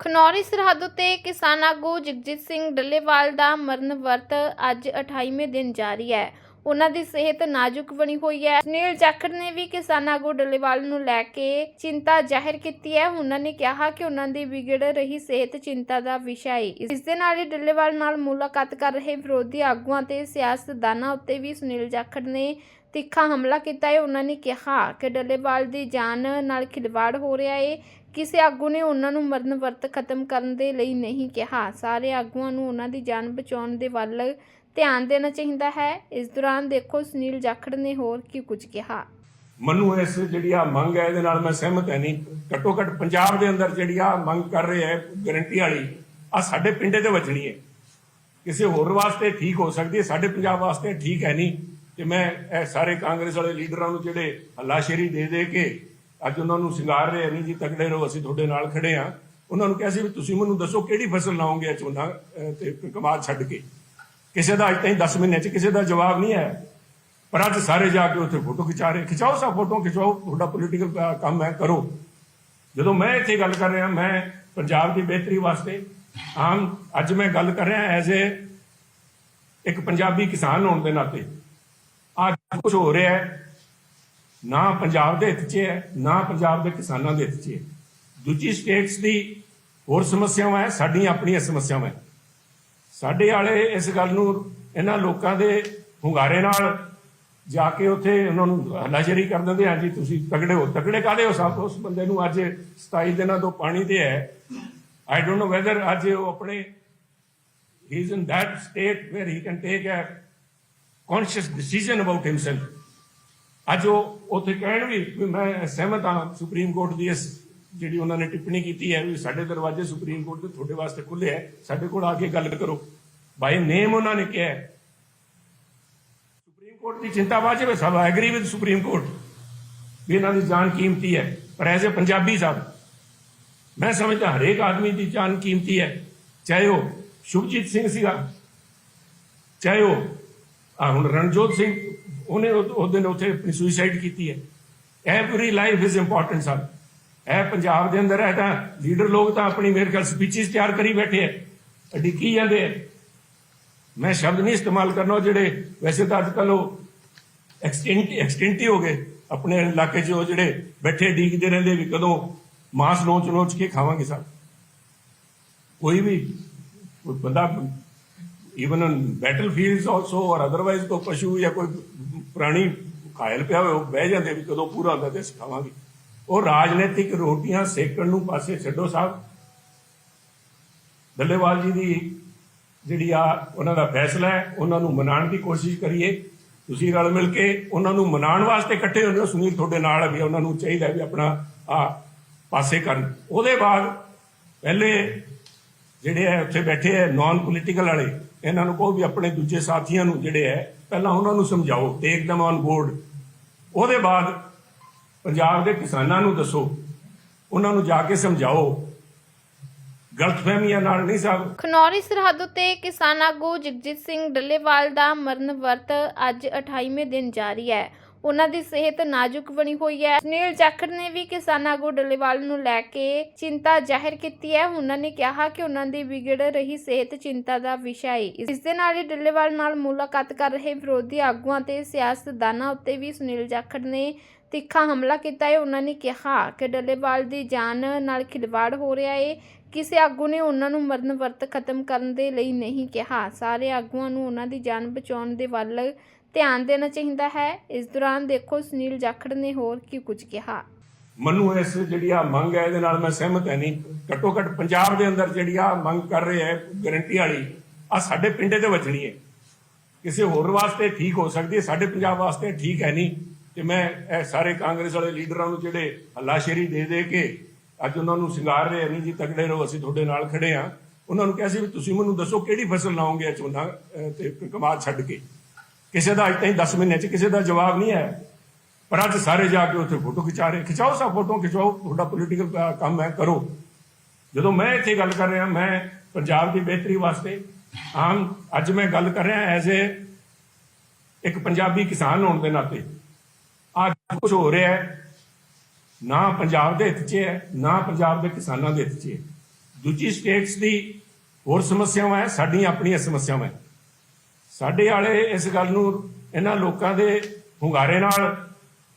ਖਨੌਰੀ ਸਰਹੱਦ ਉਤੇ ਕਿਸਾਨ ਆਗੂ ਜਗਜੀਤ ਸਿੰਘ ਡੱਲੇਵਾਲ ਦਾ ਮਰਨ ਵਰਤ ਅੱਜ 28ਵੇਂ ਦਿਨ ਜਾਰੀ ਹੈ। ਉਹਨਾਂ ਦੀ ਸਿਹਤ ਨਾਜ਼ੁਕ ਬਣੀ ਹੋਈ ਹੈ। ਸੁਨੀਲ ਜਾਖੜ ਨੇ ਵੀ ਕਿਸਾਨ ਆਗੂ ਡੱਲੇਵਾਲ ਨੂੰ ਲੈ ਕੇ ਚਿੰਤਾ ਜ਼ਾਹਿਰ ਕੀਤੀ ਹੈ। ਉਹਨਾਂ ਨੇ ਕਿਹਾ ਕਿ ਉਹਨਾਂ ਦੀ ਵਿਗੜ ਰਹੀ ਸਿਹਤ ਚਿੰਤਾ ਦਾ ਵਿਸ਼ਾ ਹੈ ਇਸ ਦੇ ਨਾਲ ਹੀ ਡੱਲੇਵਾਲ ਨਾਲ ਮੁਲਾਕਾਤ ਕਰ ਰਹੇ ਵਿਰੋਧੀ ਆਗੂਆਂ ਤੇ ਸਿਆਸਤਦਾਨਾਂ ਉੱਤੇ ਵੀ ਸੁਨੀਲ ਜਾਖੜ ਨੇ ਤਿੱਖਾ ਹਮਲਾ ਕੀਤਾ ਹੈ ਉਹਨਾਂ ਨੇ ਕਿਹਾ ਕਿ ਡੱਲੇਵਾਲ ਦੀ ਜਾਨ ਨਾਲ ਖਿਲਵਾੜ ਹੋ ਰਿਹਾ ਹੈ ਕਿਸੇ ਆਗੂ ਨੇ ਉਹਨਾਂ ਨੂੰ ਮਰਨ ਵਰਤ ਖਤਮ ਕਰਨ ਦੇ ਲਈ ਨਹੀਂ ਕਿਹਾ। ਸਾਰੇ ਆਗੂਆਂ ਨੂੰ ਉਹਨਾਂ ਦੀ ਜਾਨ ਬਚਾਉਣ ਦੇ ਵੱਲ ਧਿਆਨ ਦੇਣਾ ਚਾਹੀਦਾ ਹੈ। ਇਸ ਦੌਰਾਨ ਦੇਖੋ, ਸੁਨੀਲ ਜਾਖੜ ਨੇ ਹੋਰ ਕੀ ਕੁਝ ਕਿਹਾ। ਮੈਨੂੰ ਇਸ ਜਿਹੜੀ ਆ ਮੰਗ ਹੈ, ਇਹਦੇ ਨਾਲ ਮੈਂ ਸਹਿਮਤ ਹੈ ਨਹੀਂ ਘੱਟੋ ਘੱਟ ਪੰਜਾਬ ਦੇ ਅੰਦਰ ਜਿਹੜੀ ਆ ਮੰਗ ਕਰ ਰਹੇ ਹੈ, ਗਰੰਟੀ ਵਾਲੀ ਆ ਸਾਡੇ ਪਿੰਡੇ ਤੇ ਵੱਜਣੀ ਹੈ ਕਿਸੇ ਹੋਰ ਵਾਸਤੇ ਠੀਕ ਹੋ ਸਕਦੀ ਹੈ ਸਾਡੇ ਪੰਜਾਬ ਵਾਸਤੇ ਠੀਕ ਹੈ ਨਹੀਂ ਕਿ ਮੈਂ ਇਹ ਸਾਰੇ ਕਾਂਗਰਸ ਵਾਲੇ ਲੀਡਰਾਂ ਨੂੰ ਜਿਹੜੇ ਹੱਲਾਸ਼ੇਰੀ ਦੇ ਦੇ ਕੇ ਅੱਜ ਉਹਨਾਂ ਨੂੰ ਸ਼ਿੰਗਾਰ ਰਹੇ ਨਹੀਂ ਜੀ ਤਕੜੇ ਰਹੋ ਅਸੀਂ ਤੁਹਾਡੇ ਨਾਲ ਖੜੇ ਆ। ਉਹਨਾਂ ਨੂੰ ਕਿਹਾ ਸੀ ਵੀ ਤੁਸੀਂ ਮੈਨੂੰ ਦੱਸੋ ਕਿਹੜੀ ਫਸਲ ਲਾਓਗੇ ਇਹ ਝੋਨਾ ਅਹ, ਤੇ ਕਮਾਦ ਛੱਡ ਕੇ। ਕਿਸੇ ਦਾ ਅੱਜ ਤਾਈਂ 10 ਮਹੀਨੇ ਚ ਕਿਸੇ ਦਾ ਜਵਾਬ ਨਹੀਂ ਆਇਆ। ਪਰ ਅੱਜ ਸਾਰੇ ਜਾ ਕੇ ਉੱਥੇ ਫੋਟੋ ਖਿਚਾ ਰਹੇ ਖਿਚਾਓ ਸਭ ਫੋਟੋ ਖਿਚਾਓ ਤੁਹਾਡਾ ਪੋਲੀਟੀਕਲ ਕੰਮ ਹੈ ਕਰੋ। ਜਦੋਂ ਮੈਂ ਇੱਥੇ ਗੱਲ ਕਰ ਰਿਹਾ ਮੈਂ ਪੰਜਾਬ ਦੀ ਬਿਹਤਰੀ ਵਾਸਤੇ ਆਮ ਅੱਜ ਮੈਂ ਗੱਲ ਕਰ ਰਿਹਾ ਐਜ਼ ਏ ਇੱਕ ਪੰਜਾਬੀ ਕਿਸਾਨ ਹੋਣ ਦੇ ਨਾਤੇ। ਕੁਝ ਹੋ ਰਿਹਾ ਹੈ। ਨਾ ਪੰਜਾਬ ਦੇ ਹਿੱਤ 'ਚ ਹੈ, ਨਾ ਪੰਜਾਬ ਦੇ ਕਿਸਾਨਾਂ ਦੇ ਹਿੱਤ 'ਚ ਹੈ। ਦੂਜੀ ਸਟੇਟਸ ਦੀ ਹੋਰ ਸਮੱਸਿਆਵਾਂ ਹੈ, ਸਾਡੀਆਂ ਆਪਣੀਆਂ ਸਮੱਸਿਆਵਾਂ ਹੈ। ਸਾਡੇ ਵਾਲੇ ਇਸ ਗੱਲ ਨੂੰ ਇਹਨਾਂ ਲੋਕਾਂ ਦੇ ਹੁੰਗਾਰੇ ਨਾਲ ਜਾ ਕੇ ਉੱਥੇ ਉਹਨਾਂ ਨੂੰ ਹਲਾਸ਼ੇਰੀ ਕਰ ਦਿੰਦੇ ਹਾਂ ਜੀ ਤੁਸੀਂ ਤਗੜੇ ਹੋ। ਤਗੜੇ ਕਾਦੇ ਹੋ? ਸਭ ਉਸ ਬੰਦੇ ਨੂੰ ਅੱਜ 27 ਦਿਨਾਂ ਤੋਂ ਪਾਣੀ ਤੇ ਹੈ। ਆਈ ਡੋਨਟ ਨੋ ਵੈਦਰ ਅੱਜ ਉਹ ਆਪਣੇ ਹੀ is in that state where he can take a conscious decision about himself. ਅੱਜ ਉਹ ਉੱਥੇ ਕਹਿਣ ਵੀ ਮੈਂ ਸਹਿਮਤ ਹਾਂ ਸੁਪਰੀਮ ਕੋਰਟ ਦੀ ਇਸ ਜਿਹੜੀ ਉਹਨਾਂ ਨੇ ਟਿੱਪਣੀ ਕੀਤੀ ਹੈ, ਵੀ ਸਾਡੇ ਦਰਵਾਜ਼ੇ ਸੁਪਰੀਮ ਕੋਰਟ ਦੇ ਤੁਹਾਡੇ ਵਾਸਤੇ ਖੁੱਲੇ ਹੈ, ਸਾਡੇ ਕੋਲ ਆ ਕੇ ਗੱਲ ਕਰੋ। ਬਾਈ ਨੇਮ ਉਹਨਾਂ ਨੇ ਕਿਹਾ ਸੁਪਰੀਮ ਕੋਰਟ ਦੀ ਚਿੰਤਾ ਵਾਜਬ ਹੈ ਸਭ ਐਗਰੀ ਵਿਦ ਸੁਪਰੀਮ ਕੋਰਟ ਵੀ ਇਹਨਾਂ ਦੀ ਜਾਨ ਕੀਮਤੀ ਹੈ। ਪਰ ਐਜ਼ ਅ ਪੰਜਾਬੀ ਸਾਹਿਬ, ਮੈਂ ਸਮਝਦਾ ਹਰੇਕ ਆਦਮੀ ਦੀ ਜਾਨ ਕੀਮਤੀ ਹੈ। ਚਾਹੇ ਉਹ ਸ਼ੁਭਜੀਤ ਸਿੰਘ ਸੀਗਾ, ਚਾਹੇ ਉਹ ਆ ਹੁਣ ਰਣਜੋਤ ਸਿੰਘ, ਉਹਨੇ ਉਹ ਦਿਨ ਉੱਥੇ ਆਪਣੀ ਸੁਸਾਈਡ ਕੀਤੀ ਹੈ। Every life is important sir ਇਹ ਪੰਜਾਬ ਦੇ ਅੰਦਰ ਹੈ ਤਾਂ ਲੀਡਰ ਲੋਕ ਤਾਂ ਆਪਣੀ ਮੇਰੇ ਖਿਆਲ ਸਪੀਚਸ ਤਿਆਰ ਕਰੀ ਬੈਠੇ ਹੈ। ਅਡਿੱਕੀ ਜਾਂਦੇ ਹੈ? ਮੈਂ ਸ਼ਬਦ ਨਹੀਂ ਇਸਤੇਮਾਲ ਕਰਨਾ, ਉਹ ਜਿਹੜੇ ਵੈਸੇ ਤਾਂ ਅੱਜ ਕੱਲ ਉਹ ਐਕਸਟੈਂਟ ਐਕਸਟੈਂਟ ਹੋ ਗਏ। ਆਪਣੇ ਇਲਾਕੇ 'ਚ ਉਹ ਜਿਹੜੇ ਬੈਠੇ ਡੀਕਦੇ ਰਹਿੰਦੇ ਵੀ ਕਦੋਂ ਮਾਸ ਨੋਚ ਨੋਚ ਕੇ ਖਾਵਾਂਗੇ ਸਰ ਕੋਈ ਵੀ ਕੋਈ ਬੰਦਾ even on battlefields also or otherwise ਕੋਈ ਪਸ਼ੂ ਜਾਂ ਕੋਈ ਪ੍ਰਾਣੀ ਘਾਇਲ ਪਿਆ ਹੋਵੇ ਉਹ ਬਹਿ ਜਾਂਦੇ ਵੀ ਕਦੋਂ ਪੂਰਾ ਹੁੰਦਾ ਤੇ ਅਸੀਂ ਉਹ ਰਾਜਨੀਤਿਕ ਰੋਟੀਆਂ ਸੇਕਣ ਨੂੰ ਪਾਸੇ ਛੱਡੋ ਸਾਹਿਬ ਡੱਲੇਵਾਲ ਜੀ ਦੀ ਜਿਹੜੀ ਆ ਉਹਨਾਂ ਦਾ ਫੈਸਲਾ ਹੈ ਉਹਨਾਂ ਨੂੰ ਮਨਾਉਣ ਦੀ ਕੋਸ਼ਿਸ਼ ਕਰੀਏ ਤੁਸੀਂ ਰਲ ਮਿਲ ਕੇ ਉਹਨਾਂ ਨੂੰ ਮਨਾਉਣ ਵਾਸਤੇ ਇਕੱਠੇ ਹੁੰਦੇ ਹੋ ਸੁਨੀਲ ਤੁਹਾਡੇ ਨਾਲ ਹੈ ਵੀ ਉਹਨਾਂ ਨੂੰ ਚਾਹੀਦਾ ਵੀ ਆਪਣਾ ਆ ਪਾਸੇ ਕਰਨ ਉਹਦੇ ਬਾਅਦ ਪਹਿਲੇ ਜਿਹੜੇ ਹੈ ਉੱਥੇ ਬੈਠੇ ਹੈ ਨਾਨ ਪੋਲੀਟੀਕਲ ਵਾਲੇ ਇਹਨਾਂ ਨੂੰ ਕਹੋ ਵੀ ਆਪਣੇ ਦੂਜੇ ਸਾਥੀਆਂ ਨੂੰ ਜਿਹੜੇ ਹੈ, ਪਹਿਲਾਂ ਉਹਨਾਂ ਨੂੰ ਸਮਝਾਓ ਟੇਕ them ਔਨ ਬੋਰਡ ਉਹਦੇ ਬਾਅਦ ਪੰਜਾਬ ਦੇ ਕਿਸਾਨਾਂ ਨੂੰ ਦੱਸੋ, ਉਹਨਾਂ ਨੂੰ ਜਾ ਕੇ ਸਮਝਾਓ। ਗਲਤਫਹਿਮੀਆਂ ਨਾਲ ਨਹੀਂ ਸਾਹਿਬ ਖਨੌਰੀ ਸਰਹੱਦ ਉਤੇ ਕਿਸਾਨ ਆਗੂ ਜਗਜੀਤ ਸਿੰਘ ਡੱਲੇਵਾਲ ਦਾ ਮਰਨ ਵਰਤ ਅੱਜ 28ਵੇਂ ਦਿਨ ਜਾਰੀ ਹੈ। ਉਹਨਾਂ ਦੀ ਸਿਹਤ ਨਾਜ਼ੁਕ ਬਣੀ ਹੋਈ ਹੈ। ਸੁਨੀਲ ਜਾਖੜ ਨੇ ਵੀ ਕਿਸਾਨ ਆਗੂ ਡੱਲੇਵਾਲ ਨੂੰ ਲੈ ਕੇ ਚਿੰਤਾ ਜ਼ਾਹਿਰ ਕੀਤੀ ਹੈ। ਉਹਨਾਂ ਨੇ ਕਿਹਾ ਕਿ ਉਹਨਾਂ ਦੀ ਵਿਗੜ ਰਹੀ ਸਿਹਤ ਚਿੰਤਾ ਦਾ ਵਿਸ਼ਾ ਹੈ ਇਸ ਦੇ ਨਾਲ ਹੀ ਡੱਲੇਵਾਲ ਨਾਲ ਮੁਲਾਕਾਤ ਕਰ ਰਹੇ ਵਿਰੋਧੀ ਆਗੂਆਂ ਤੇ ਸਿਆਸਤਦਾਨਾਂ ਉੱਤੇ ਵੀ ਸੁਨੀਲ ਜਾਖੜ ਨੇ ਤਿੱਖਾ ਹਮਲਾ ਕੀਤਾ ਹੈ। ਉਹਨਾਂ ਨੇ ਕਿਹਾ ਕਿ ਡੱਲੇਵਾਲ ਦੀ ਜਾਨ ਨਾਲ ਖਿਲਵਾੜ ਹੋ ਰਿਹਾ ਹੈ ਕਿਸੇ ਆਗੂ ਨੇ ਉਹਨਾਂ ਨੂੰ ਮਰਨ ਵਰਤ ਖਤਮ ਕਰਨ ਦੇ ਲਈ ਨਹੀਂ ਕਿਹਾ। ਸਾਰੇ ਆਗੂਆਂ ਨੂੰ ਉਹਨਾਂ ਦੀ ਜਾਨ ਬਚਾਉਣ ਦੇ ਵੱਲ ਧਿਆਨ ਦੇਣਾ ਚਾਹੀਦਾ ਹੈ। ਇਸ ਦੌਰਾਨ ਦੇਖੋ ਸੁਨੀਲ ਜਾਖੜ ਨੇ ਹੋਰ ਕੀ ਕੁਝ ਕਿਹਾ। ਮੈਨੂੰ ਇਸ ਜਿਹੜੀ ਆ ਮੰਗ ਹੈ, ਇਹਦੇ ਨਾਲ ਮੈਂ ਸਹਿਮਤ ਹੈ ਨਹੀਂ ਘੱਟੋ ਘੱਟ ਪੰਜਾਬ ਦੇ ਅੰਦਰ ਜਿਹੜੀ ਆ ਮੰਗ ਕਰ ਰਹੇ ਹੈ, ਗਰੰਟੀ ਵਾਲੀ ਆ ਸਾਡੇ ਪਿੰਡੇ ਤੇ ਵੱਜਣੀ ਹੈ। ਕਿਸੇ ਹੋਰ ਵਾਸਤੇ ਠੀਕ ਹੋ ਸਕਦੀ ਹੈ, ਸਾਡੇ ਪੰਜਾਬ ਵਾਸਤੇ ਠੀਕ ਹੈ ਨਹੀਂ ਤੇ ਮੈਂ ਇਹ ਸਾਰੇ ਕਾਂਗਰਸ ਵਾਲੇ ਲੀਡਰਾਂ ਨੂੰ ਜਿਹੜੇ ਹੱਲਾਸ਼ੇਰੀ ਦੇ ਦੇ ਕੇ ਅੱਜ ਉਹਨਾਂ ਨੂੰ ਸ਼ਿੰਗਾਰ ਰਹੇ ਨਹੀਂ ਜੀ ਤਕੜੇ ਰਹੋ, ਅਸੀਂ ਤੁਹਾਡੇ ਨਾਲ ਖੜੇ ਆ ਉਹਨਾਂ ਨੂੰ ਕਿਹਾ ਸੀ ਵੀ ਤੁਸੀਂ ਮੈਨੂੰ ਦੱਸੋ ਕਿਹੜੀ ਫਸਲ ਲਾਉਂਗੇ ਇਹ ਝੋਨਾ ਤੇ ਕਮਾਦ ਛੱਡ ਕੇ। ਕਿਸੇ ਦਾ ਅੱਜ ਤਾਈਂ 10 ਮਹੀਨੇ ਚ ਕਿਸੇ ਦਾ ਜਵਾਬ ਨਹੀਂ ਹੈ। ਪਰ ਅੱਜ ਸਾਰੇ ਜਾ ਕੇ ਉੱਥੇ ਫੋਟੋ ਖਿਚਾ ਰਹੇ। ਖਿਚਾਓ ਸਭ ਫੋਟੋ, ਖਿਚਾਓ। ਤੁਹਾਡਾ ਪੋਲੀਟੀਕਲ ਕੰਮ ਹੈ, ਕਰੋ। ਜਦੋਂ ਮੈਂ ਇੱਥੇ ਗੱਲ ਕਰ ਰਿਹਾ, ਮੈਂ ਪੰਜਾਬ ਦੀ ਬਿਹਤਰੀ ਵਾਸਤੇ ਆਮ ਅੱਜ ਮੈਂ ਗੱਲ ਕਰ ਰਿਹਾ ਐਜ਼ ਏ ਇੱਕ ਪੰਜਾਬੀ ਕਿਸਾਨ ਹੋਣ ਦੇ ਨਾਤੇ। ਅੱਜ ਕੁਝ ਹੋ ਰਿਹਾ ਹੈ, ਨਾ ਪੰਜਾਬ ਦੇ ਹਿੱਤ 'ਚ ਹੈ, ਨਾ ਪੰਜਾਬ ਦੇ ਕਿਸਾਨਾਂ ਦੇ ਹਿੱਤ 'ਚ ਹੈ। ਦੂਜੀ ਸਟੇਟਸ ਦੀ ਹੋਰ ਸਮੱਸਿਆਵਾਂ ਹੈ, ਸਾਡੀਆਂ ਆਪਣੀਆਂ ਸਮੱਸਿਆਵਾਂ ਹੈ। ਸਾਡੇ ਵਾਲੇ ਇਸ ਗੱਲ ਨੂੰ ਇਹਨਾਂ ਲੋਕਾਂ ਦੇ ਹੁੰਗਾਰੇ ਨਾਲ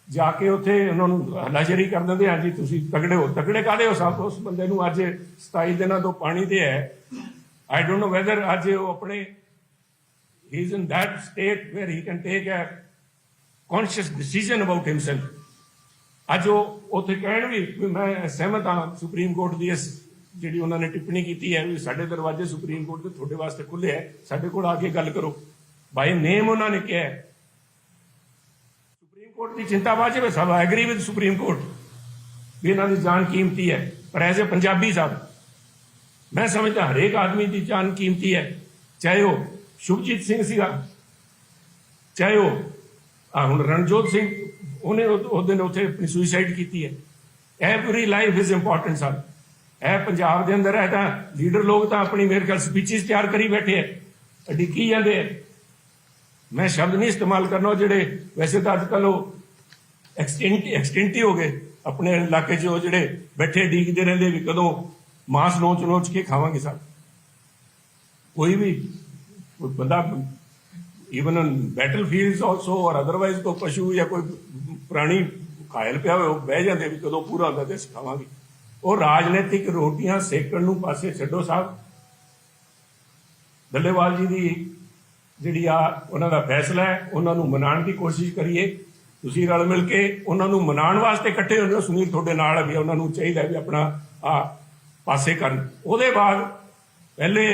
ਜਾ ਕੇ ਉੱਥੇ ਉਹਨਾਂ ਨੂੰ ਹਲਾਸ਼ੇਰੀ ਕਰ ਦਿੰਦੇ ਹਾਂਜੀ, ਤੁਸੀਂ ਤਗੜੇ ਹੋ। ਤਗੜੇ ਕਾਦੇ ਹੋ? ਸਭ ਉਸ ਬੰਦੇ ਨੂੰ ਅੱਜ 27 ਦਿਨਾਂ ਤੋਂ ਪਾਣੀ ਤੇ ਹੈ। ਆਈ ਡੋਨਟ ਨੋ ਵੈਦਰ ਅੱਜ ਉਹ ਆਪਣੇ he is in that state where he can take a conscious decision about himself ਅੱਜ ਉਹ ਉੱਥੇ ਕਹਿਣ ਵੀ ਮੈਂ ਸਹਿਮਤ ਹਾਂ, ਸੁਪਰੀਮ ਕੋਰਟ ਦੀ ਇਸ ਜਿਹੜੀ ਉਹਨਾਂ ਨੇ ਟਿੱਪਣੀ ਕੀਤੀ ਹੈ ਵੀ ਸਾਡੇ ਦਰਵਾਜ਼ੇ ਸੁਪਰੀਮ ਕੋਰਟ ਦੇ ਤੁਹਾਡੇ ਵਾਸਤੇ ਖੁੱਲੇ ਹੈ, ਸਾਡੇ ਕੋਲ ਆ ਕੇ ਗੱਲ ਕਰੋ। ਬਾਈ ਨੇਮ ਉਹਨਾਂ ਨੇ ਕਿਹਾ ਸੁਪਰੀਮ ਕੋਰਟ ਦੀ ਚਿੰਤਾ ਬਾਅਦ ਚ ਸਭ ਐਗਰੀ ਵਿਦ ਸੁਪਰੀਮ ਕੋਰਟ ਵੀ ਇਹਨਾਂ ਦੀ ਜਾਨ ਕੀਮਤੀ ਹੈ। ਪਰ ਐਜ਼ ਅ ਪੰਜਾਬੀ ਸਾਹਿਬ, ਮੈਂ ਸਮਝਦਾ ਹਰੇਕ ਆਦਮੀ ਦੀ ਜਾਨ ਕੀਮਤੀ ਹੈ। ਚਾਹੇ ਉਹ ਸ਼ੁਭਜੀਤ ਸਿੰਘ ਸੀਗਾ, ਚਾਹੇ ਉਹ ਆ ਹੁਣ ਰਣਜੋਤ ਸਿੰਘ, ਉਹਨੇ ਉਹਦੇ ਨੇ ਉੱਥੇ ਆਪਣੀ ਸੁਸਾਈਡ ਕੀਤੀ ਹੈ। Every life is important sir ਇਹ ਪੰਜਾਬ ਦੇ ਅੰਦਰ ਹੈ ਤਾਂ ਲੀਡਰ ਲੋਕ ਤਾਂ ਆਪਣੀ ਮੇਰੇ ਖਿਆਲ ਸਪੀਚਸ ਤਿਆਰ ਕਰੀ ਬੈਠੇ ਹੈ ਅਡਿੱਕੀ ਜਾਂਦੇ ਹੈ ਮੈਂ ਸ਼ਬਦ ਨਹੀਂ ਇਸਤੇਮਾਲ ਕਰਨਾ, ਉਹ ਜਿਹੜੇ ਵੈਸੇ ਤਾਂ ਅੱਜ ਕੱਲ ਉਹ ਐਕਸਟੈਂਟ ਐਕਸਟੈਂਟ ਹੋ ਗਏ। ਆਪਣੇ ਇਲਾਕੇ 'ਚ ਉਹ ਜਿਹੜੇ ਬੈਠੇ ਡੀਕਦੇ ਰਹਿੰਦੇ ਵੀ ਕਦੋਂ ਮਾਸ ਲੋਚ ਲੋਚ ਕੇ ਖਾਵਾਂਗੇ ਸਰ ਕੋਈ ਵੀ, ਕੋਈ ਬੰਦਾ even on battlefields also or otherwise ਕੋਈ ਪਸ਼ੂ ਜਾਂ ਕੋਈ ਪ੍ਰਾਣੀ ਘਾਇਲ ਪਿਆ ਹੋਵੇ, ਉਹ ਬਹਿ ਜਾਂਦੇ ਵੀ ਕਦੋਂ ਪੂਰਾ ਹੁੰਦਾ ਤੇ ਅਸੀਂ ਖਾਵਾਂਗੇ। ਉਹ ਰਾਜਨੀਤਿਕ ਰੋਟੀਆਂ ਸੇਕਣ ਨੂੰ ਪਾਸੇ ਛੱਡੋ ਸਾਹਿਬ। ਡੱਲੇਵਾਲ ਜੀ ਦੀ ਜਿਹੜੀ ਆ ਉਹਨਾਂ ਦਾ ਫੈਸਲਾ ਹੈ, ਉਹਨਾਂ ਨੂੰ ਮਨਾਉਣ ਦੀ ਕੋਸ਼ਿਸ਼ ਕਰੀਏ। ਤੁਸੀਂ ਰਲ ਮਿਲ ਕੇ ਉਹਨਾਂ ਨੂੰ ਮਨਾਉਣ ਵਾਸਤੇ ਇਕੱਠੇ ਹੋਏ ਹੋ ਸੁਨੀਲ ਤੁਹਾਡੇ ਨਾਲ ਹੈ ਵੀ ਉਹਨਾਂ ਨੂੰ ਚਾਹੀਦਾ ਵੀ ਆਪਣਾ ਆ ਪਾਸੇ ਕਰਨ। ਉਹਦੇ ਬਾਅਦ ਪਹਿਲੇ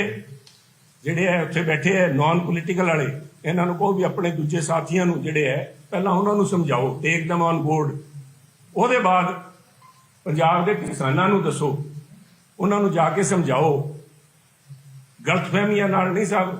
ਜਿਹੜੇ ਹੈ ਉੱਥੇ ਬੈਠੇ ਹੈ ਨਾਨ ਪੋਲੀਟੀਕਲ ਵਾਲੇ, ਇਹਨਾਂ ਨੂੰ ਕਹੋ ਵੀ ਆਪਣੇ ਦੂਜੇ ਸਾਥੀਆਂ ਨੂੰ ਜਿਹੜੇ ਹੈ ਪਹਿਲਾਂ ਉਹਨਾਂ ਨੂੰ ਸਮਝਾਓ ਟੇਕ ਦਮ ਔਨ ਬੋਰਡ ਉਹਦੇ ਬਾਅਦ ਪੰਜਾਬ ਦੇ ਕਿਸਾਨਾਂ ਨੂੰ ਦੱਸੋ ਉਹਨਾਂ ਨੂੰ ਜਾ ਕੇ ਸਮਝਾਓ। ਗਲਤਫਹਿਮੀਆਂ ਨਾਲ ਨਹੀਂ ਸਾਹਿਬ